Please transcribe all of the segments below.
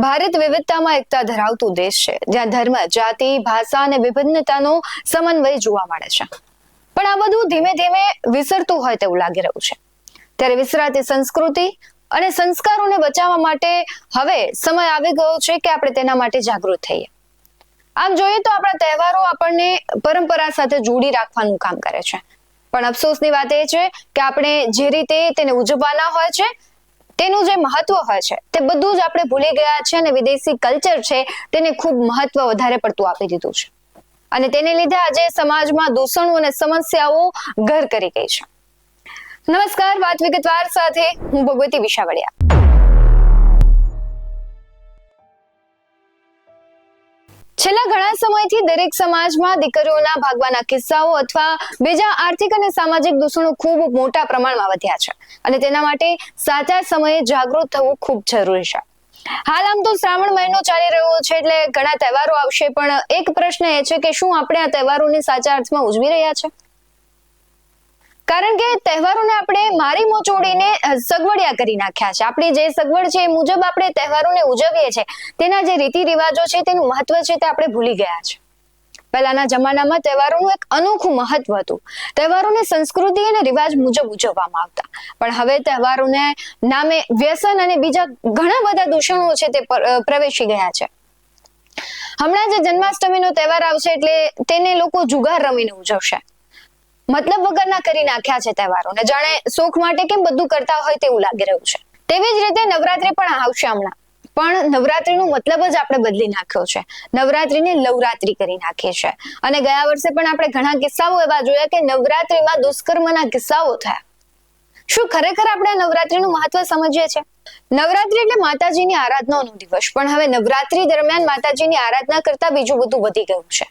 ભારત વિવિધતામાં એકતા ધરાવતું દેશ છે, જ્યાં ધર્મ, જાતિ, ભાષા અને વિભિન્નતાનો સમન્વય જોવા મળે છે. પણ આ બધું ધીમે ધીમે વિસરતું હોય તેવું લાગી રહ્યું છે. ત્યારે વિસરાતી સંસ્કૃતિ અને સંસ્કારોને બચાવવા માટે હવે સમય આવી ગયો છે કે આપણે તેના માટે જાગૃત થઈએ. આમ જોઈએ તો આપણા તહેવારો આપણને પરંપરા સાથે જોડી રાખવાનું કામ કરે છે. પણ અફસોસની વાત એ છે કે આપણે જે રીતે તેને ઉજવવાના હોય છે તેનું જે મહત્વ હોય છે, તે બધું જ આપણે ભૂલી ગયા છે અને વિદેશી કલ્ચર છે, તેને ખૂબ મહત્વ વધારે પડતું આપી દીધું છે. અને તેને લીધે આજે સમાજમાં દૂષણો અને સમસ્યાઓ ઘર કરી ગઈ છે. નમસ્કાર, વાત વિગતવાર સાથે હું ભગવતી વિશાવડિયા. છેલ્લા ઘણા સમયથી દરેક સમાજમાં દીકરીઓના ભાગવાના કિસ્સાઓ અથવા બીજા આર્થિક અને સામાજિક દૂષણો ખૂબ મોટા પ્રમાણમાં વધ્યા છે અને તેના માટે સાચા સમયે જાગૃત થવું ખૂબ જરૂરી છે. હાલ આમ તો શ્રાવણ મહિનો ચાલી રહ્યો છે એટલે ઘણા તહેવારો આવશે પણ એક પ્રશ્ન એ છે કે શું આપણે આ તહેવારોને સાચા અર્થમાં ઉજવી રહ્યા છે? કારણ કે તહેવારોને આપણે મારી મોચોડીને સગવડિયા કરી નાખ્યા છે. આપણી જે સગવડ છે એ મુજબ આપણે તહેવારોને ઉજવીએ છીએ. તેના જે રીતિ રિવાજો છે, તેનું મહત્વ છે તે આપણે ભૂલી ગયા છે. પહેલાના જમાનામાં તહેવારોનું એક અનોખું મહત્વ હતું. તહેવારોને સંસ્કૃતિ અને રિવાજ મુજબ ઉજવવામાં આવતા. પણ હવે તહેવારોને નામે વ્યસન અને બીજા ઘણા બધા દૂષણો છે તે પ્રવેશી ગયા છે. હમણાં જે જન્માષ્ટમીનો તહેવાર આવશે એટલે તેને લોકો જુગાર રમીને ઉજવશે. મતલબ વગરના કરી નાખ્યા છે તહેવારોને. જાણે શોખ માટે કેમ બધું કરતા હોય તેવું લાગી રહ્યું છે. તેવી જ રીતે નવરાત્રી પણ આવશે હમણાં. પણ નવરાત્રીનો મતલબ જ આપણે બદલી નાખ્યો છે. નવરાત્રીને લવરાત્રી કરી નાખીએ છે. અને ગયા વર્ષે પણ આપણે ઘણા કિસ્સાઓ એવા જોયા કે નવરાત્રીમાં દુષ્કર્મના કિસ્સાઓ થયા. શું ખરેખર આપણે નવરાત્રીનું મહત્વ સમજીએ છીએ? નવરાત્રી એટલે માતાજીની આરાધનાનો દિવસ. પણ હવે નવરાત્રી દરમિયાન માતાજીની આરાધના કરતા બીજું બધું વધી ગયું છે.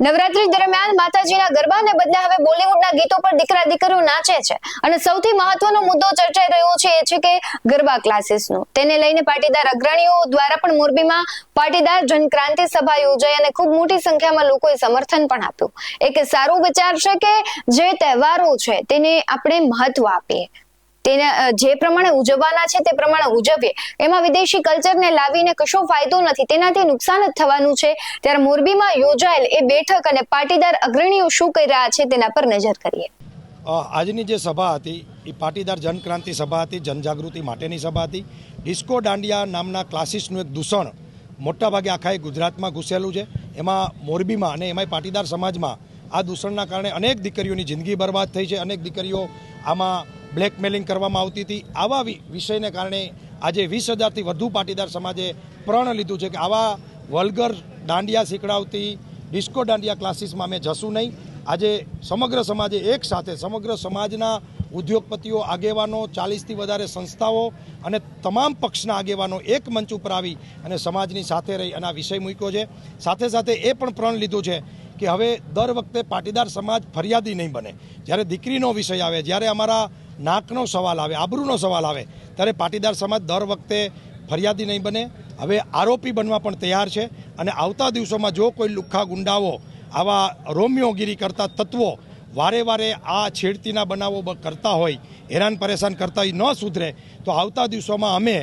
નવરાત્રી દરમિયાન માતાજીના ગરબાને બદલે હવે બોલિવૂડના ગીતો પર દીકરા દીકરીઓ નાચે છે. અને સૌથી મહત્વનો મુદ્દો ચર્ચાઈ રહ્યો છે એ છે કે ગરબા ક્લાસીસનો. તેને લઈને પાટીદાર અગ્રણીઓ દ્વારા પણ મોરબીમાં પાટીદાર જનક્રાંતિ સભા યોજાઈ અને ખૂબ મોટી સંખ્યામાં લોકોએ સમર્થન પણ આપ્યું. એક સારો વિચાર છે કે જે તહેવારો છે તેને આપણે મહત્વ આપીએ. તેને જે પ્રમાણે ઉજવવાના છે તે પ્રમાણે ઉજવીએ. એમાં વિદેશી કલ્ચરને લાવીને કશો ફાયદો નથી. તેનાથી નુકસાન જ થવાનું છે. ત્યારે મોરબીમાં યોજાયેલ એ બેઠક અને પાટીદાર અગ્રણીઓ શું કરી રહ્યા છે તેના પર નજર કરીએ. આજની જે સભા હતી, એ પાટીદાર જનક્રાંતિ સભા હતી, જનજાગૃતિ માટેની સભા હતી. ડિસ્કો દાંડિયા નામના ક્લાસીસનું એક દૂષણ મોટાભાગે આખા ગુજરાતમાં ઘૂસેલું છે. એમાં મોરબીમાં અને એમાંય પાટીદાર સમાજમાં આ દૂષણના કારણે અનેક દીકરીઓની જિંદગી બરબાદ થઈ છે. અનેક દીકરીઓ આમાં બ્લેકમેલિંગ કરવામાં આવતી હતી. આવા વિષયને કારણે આજે વીસ હજારથી વધુ પાટીદાર સમાજે પ્રણ લીધું છે કે આવા વલ્ગર દાંડિયા શીખડાવતી, ડિસ્કો દાંડિયા ક્લાસીસમાં અમે જશું નહીં. આજે સમગ્ર સમાજે એક સાથે, સમગ્ર સમાજના ઉદ્યોગપતિઓ, આગેવાનો, ચાલીસથી વધારે સંસ્થાઓ અને તમામ પક્ષના આગેવાનો એક મંચ ઉપર આવી અને સમાજની સાથે રહી અને આ વિષય મૂક્યો છે. સાથે સાથે એ પણ પ્રણ લીધું છે કે હવે દર વખતે પાટીદાર સમાજ ફરિયાદી નહીં બને. જ્યારે દીકરીનો વિષય આવે, જ્યારે અમારા નાકનો સવાલ આવે, આબરૂનો સવાલ આવે, ત્યારે પાટીદાર સમાજ દર વખતે ફરિયાદી નહીં બને. હવે આરોપી બનવા પણ તૈયાર છે અને આવતા દિવસોમાં જો કોઈ લુખ્ખા ગુંડાઓ આવા રોમિયોગીરી કરતા તત્વો વારે વારે આ છેડતીના બનાવો કરતા હોય, હેરાન પરેશાન કરતા ન સુધરે, તો આવતા દિવસોમાં અમે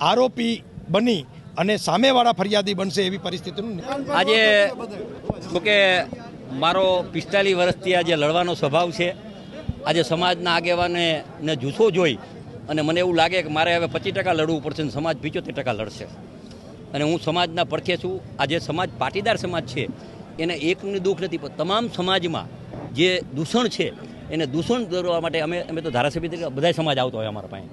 આરોપી બની અને સામેવાળા ફરિયાદી બનશે એવી પરિસ્થિતિનું આજે શું કે મારો પિસ્તાલીસ વર્ષથી આજે લડવાનો સ્વભાવ છે. આજે સમાજના આગેવાને ને જૂથો જોઈ અને મને એવું લાગે કે મારે હવે પચીસ ટકા લડવું પડશે અને સમાજ પિચોતેર ટકા લડશે. અને હું સમાજના પડખે છું. આજે સમાજ પાટીદાર સમાજ છે. એને એકનું દુઃખ નથી પણ તમામ સમાજમાં જે દૂષણ છે એને દૂષણ દોરવા માટે અમે અમે તો ધારાસભ્ય તરીકે બધા સમાજ આવતો હોય અમારા પાસે.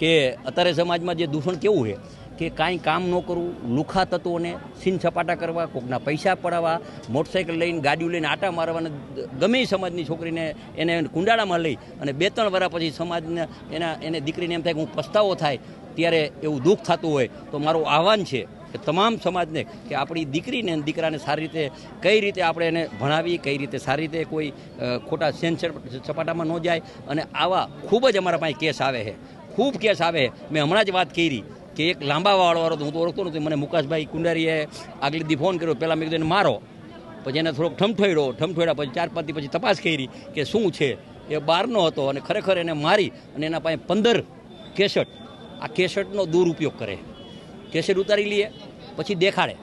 કે અત્યારે સમાજમાં જે દૂષણ કેવું છે કે કાંઈ કામ ન કરવું, લુખા તત્વોને સીન સપાટા કરવા, કોકના પૈસા પડાવવા, મોટરસાઇકલ લઈને, ગાડીઓ લઈને આટા મારવાના, ગમે સમાજની છોકરીને એને કુંડાળામાં લઈ અને બે ત્રણ વર્ષ પછી સમાજને એના, એને દીકરીને એમ થાય કે હું પસ્તાવો થાય, ત્યારે એવું દુઃખ થતું હોય. તો મારું આહવાન છે કે તમામ સમાજને કે આપણી દીકરીને દીકરાને સારી રીતે, કઈ રીતે આપણે એને ભણાવી, કઈ રીતે સારી રીતે કોઈ ખોટા સેન સપાટામાં ન જાય. અને આવા ખૂબ જ અમારા પાસે કેસ આવે છે. ખૂબ કેસ આવે મેં હમણાં જ વાત કરી. કે એક લાંબા વાળવાળો હતો. હું તો ઓળખતો નથી. મને મુકાશભાઈ કુંડારીએ આગલી દી ફોન કર્યો. પહેલાં મેં કીધું એને મારો. પછી એને થોડોક ઠમઠોડ્યો ઠમઠોડ્યા પછી ચાર પાંચથી પછી તપાસ કરી કે શું છે. એ બહારનો હતો અને ખરેખર એને મારી અને એના પાસે પંદર કેસેટ. આ કેસેટનો દુરુપયોગ કરે. કેસેટ ઉતારી લઈએ પછી દેખાડે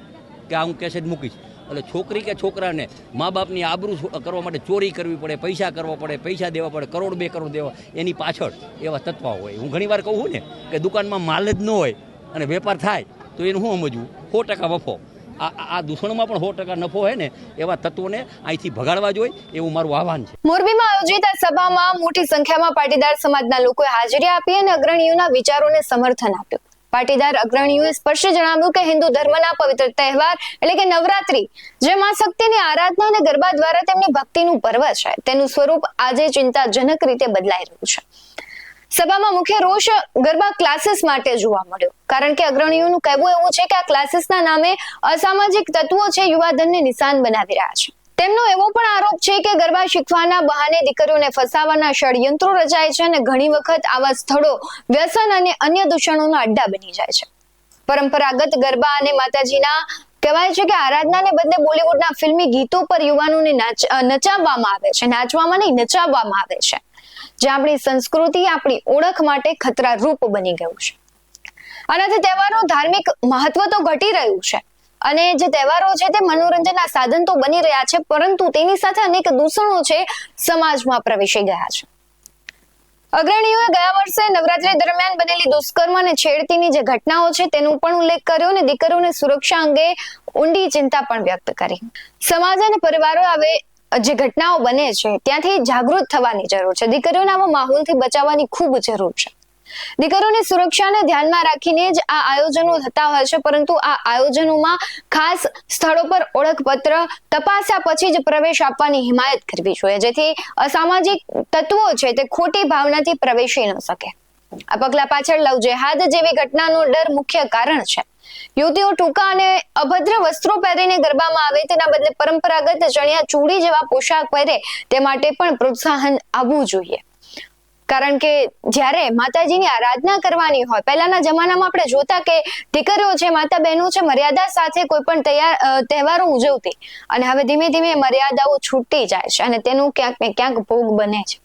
કે આ હું કેસેટ મૂકીશ. એટલે છોકરી કે છોકરાને મા બાપની આબરૂ કરવા માટે ચોરી કરવી પડે, પૈસા કરવા પડે, પૈસા દેવા પડે કરોડ બે કરોડ દેવા. એની પાછળ એવા તત્વ હોય. હું ઘણીવાર કહું ને કે દુકાનમાં માલ જ ન હોય. અને વેપાર થાય, તો એનું શું સમજવું? સો ટકા વફો. આ દૂષણમાં પણ સો ટકા નફો હોય ને, એવા તત્વોને અહીંથી ભગાડવા જોઈએ એવું મારું આહવાન છે. મોરબીમાં આયોજિત આ સભામાં મોટી સંખ્યામાં પાટીદાર સમાજના લોકોએ હાજરી આપી અને અગ્રણીઓના વિચારોને સમર્થન આપ્યું. પાટીદાર અગ્રણીઓએ સ્પષ્ટ જણાવ્યું કે હિન્દુ ધર્મના પવિત્ર તહેવાર એટલે કે નવરાત્રી જે માં શક્તિની આરાધના અને ગરબા દ્વારા તેમની ભક્તિનું પર્વ છે. તેનું સ્વરૂપ આજે ચિંતાજનક રીતે બદલાઈ રહ્યું છે. સભામાં મુખ્ય રોષ ગરબા ક્લાસીસ માટે જોવા મળ્યો. કારણ કે અગ્રણીઓનું કહેવું એવું છે કે આ ક્લાસીસના નામે અસામાજિક તત્વો છે, યુવાધનને નિશાન બનાવી રહ્યા છે. તેમનો એવો પણ આરોપ છે કે ગરબા શીખવાના બહાને દીકરીઓને ફસાવાના ષડયંત્રો રચાય છે અને ઘણી વખત આવા સ્થળો વ્યસન અને અન્ય દૂષણોના અડ્ડા બની જાય છે. પરંપરાગત ગરબા અને માતાજીના કહેવાય છે કે આરાધનાને બદલે બોલિવૂડના ફિલ્મી ગીતો પર યુવાનોને નચાવવામાં આવે છે. નાચવામાં નહીં, નચાવવામાં આવે છે. જે આપણી સંસ્કૃતિ, આપણી ઓળખ માટે ખતરારૂપ બની ગયું છે. આનાથી તહેવારો ધાર્મિક મહત્વ તો ઘટી રહ્યું છે. અને જે તહેવારો છે તે મનોરંજનના સાધન તો બની રહ્યા છે, પરંતુ તેની સાથે અનેક દૂષણો છે સમાજમાં પ્રવેશી ગયા છે. અગ્રણીઓએ ગયા વર્ષે નવરાત્રી દરમિયાન બનેલી દુષ્કર્મ અને છેડતીની જે ઘટનાઓ છે, તેનો પણ ઉલ્લેખ કર્યો અને દીકરીઓની સુરક્ષા અંગે ઊંડી ચિંતા પણ વ્યક્ત કરી. સમાજ અને પરિવારો હવે જે ઘટનાઓ બને છે, ત્યાંથી જાગૃત થવાની જરૂર છે. દીકરીઓને આવા માહોલથી બચાવવાની ખૂબ જરૂર છે. દીકરીઓની સુરક્ષાને ધ્યાનમાં રાખીને જ આ આયોજનો થતા હોય છે, પરંતુ આ આયોજનોમાં ખાસ સ્થળો પર ઓળખપત્ર તપાસ્યા પછી જ પ્રવેશ આપવાની હિમાયત કરવી જોઈએ. જેથી અસામાજિક તત્વો છે તે ખોટી ભાવનાથી પ્રવેશી ન શકે. આ પગલા પાછળ લવ જેહાદ જેવી ઘટનાનો ડર મુખ્ય કારણ છે. યુવતીઓ ટૂંકા અને અભદ્ર વસ્ત્રો પહેરીને ગરબામાં આવે, તેના બદલે પરંપરાગત ચણિયા ચૂડી જેવા પોશાક પહેરે, તે માટે પણ પ્રોત્સાહન આવવું જોઈએ. કારણ કે જ્યારે માતાજીની આરાધના કરવાની હોય, પહેલાના જમાનામાં આપણે જોતા કે દીકરીઓ છે, માતા બહેનો છે, મર્યાદા સાથે કોઈ પણ તૈયાર તહેવારો ઉજવતી. અને હવે ધીમે ધીમે મર્યાદાઓ છૂટતી જાય છે અને તેનું ક્યાંક ને ક્યાંક ભોગ બને છે.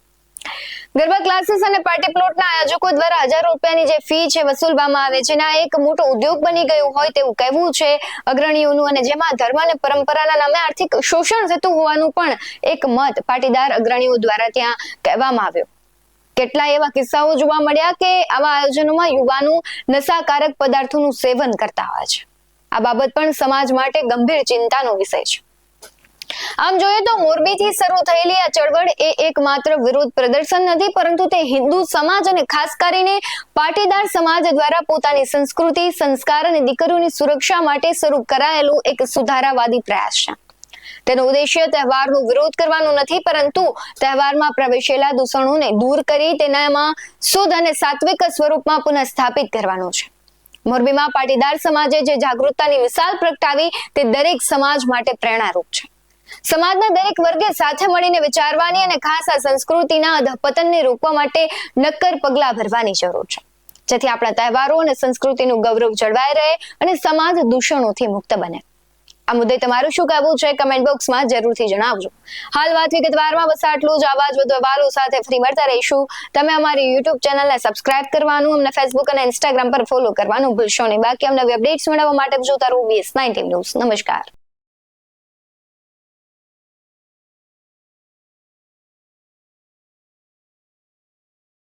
ગરબા ક્લાસીસ અને પાર્ટી પ્લોટના આયોજકો દ્વારા હજારો રૂપિયાની જે ફી છે, વસૂલવામાં આવે છે. આ એક મોટો ઉદ્યોગ બની ગયું હોય તેવું કહેવું છે અગ્રણીઓનું. અને જેમાં ધર્મ અને પરંપરાના નામે આર્થિક શોષણ થતું હોવાનું પણ એક મત પાટીદાર અગ્રણીઓ દ્વારા ત્યાં કહેવામાં આવ્યો. કેટલાય એવા કિસ્સાઓ જોવા મળ્યા કે આવા આયોજનોમાં યુવાનો નશાકારક પદાર્થોનું સેવન કરતા હોય છે. આ બાબત પણ સમાજ માટે ગંભીર ચિંતાનો વિષય છે. આમ જોઈએ તો મોરબીથી શરૂ થયેલી આ ચળવળ એ એકમાત્ર વિરોધ પ્રદર્શન નથી, પરંતુ તે હિન્દુ સમાજ અને ખાસ કરીને પાટીદાર સમાજ દ્વારા પોતાની સંસ્કૃતિ, સંસ્કાર અને દીકરીઓની સુરક્ષા માટે શરૂ કરાયેલું એક સુધારાવાદી પ્રયાસ છે. તેનો ઉદ્દેશ્ય તહેવારનો વિરોધ કરવાનો નથી, પરંતુ તહેવારમાં પ્રવેશેલા દૂષણોને દૂર કરી તેનામાં શુદ્ધ અને સાત્વિક સ્વરૂપમાં પુનઃ સ્થાપિત કરવાનો છે. મોરબીમાં પાટીદાર સમાજે જે જાગૃતતાની વિશાલ પ્રગટાવી તે દરેક સમાજ માટે પ્રેરણારૂપ છે. સમાજના દરેક વર્ગે સાથે મળીને વિચારવાની અને ખાસ આ સંસ્કૃતિના અધપતનને રોકવા માટે નક્કર પગલાં ભરવાની જરૂર છે. જેથી આપણા તહેવારો અને સંસ્કૃતિનું ગૌરવ જળવાઈ રહે અને સમાજ દૂષણોથી મુક્ત બને. આ મુદ્દે તમારું શું કહેવું છે કમેન્ટ બોક્સમાં જરૂરથી જણાવજો. હાલ વાત વિગતવારમાં બસ આટલું જ. આવા જ વધુ અહેવાલો સાથે ફરી મળતા રહીશું. તમે અમારી યુટ્યુબ ચેનલને સબસ્ક્રાઇબ કરવાનું, અમને ફેસબુક અને ઇન્સ્ટાગ્રામ પર ફોલો કરવાનું ભૂલશો નહીં. બાકી અમને અપડેટ્સ મેળવવા માટે જોતા રહો બીએસ નાઇન્ટીન ન્યૂઝ નમસ્કાર.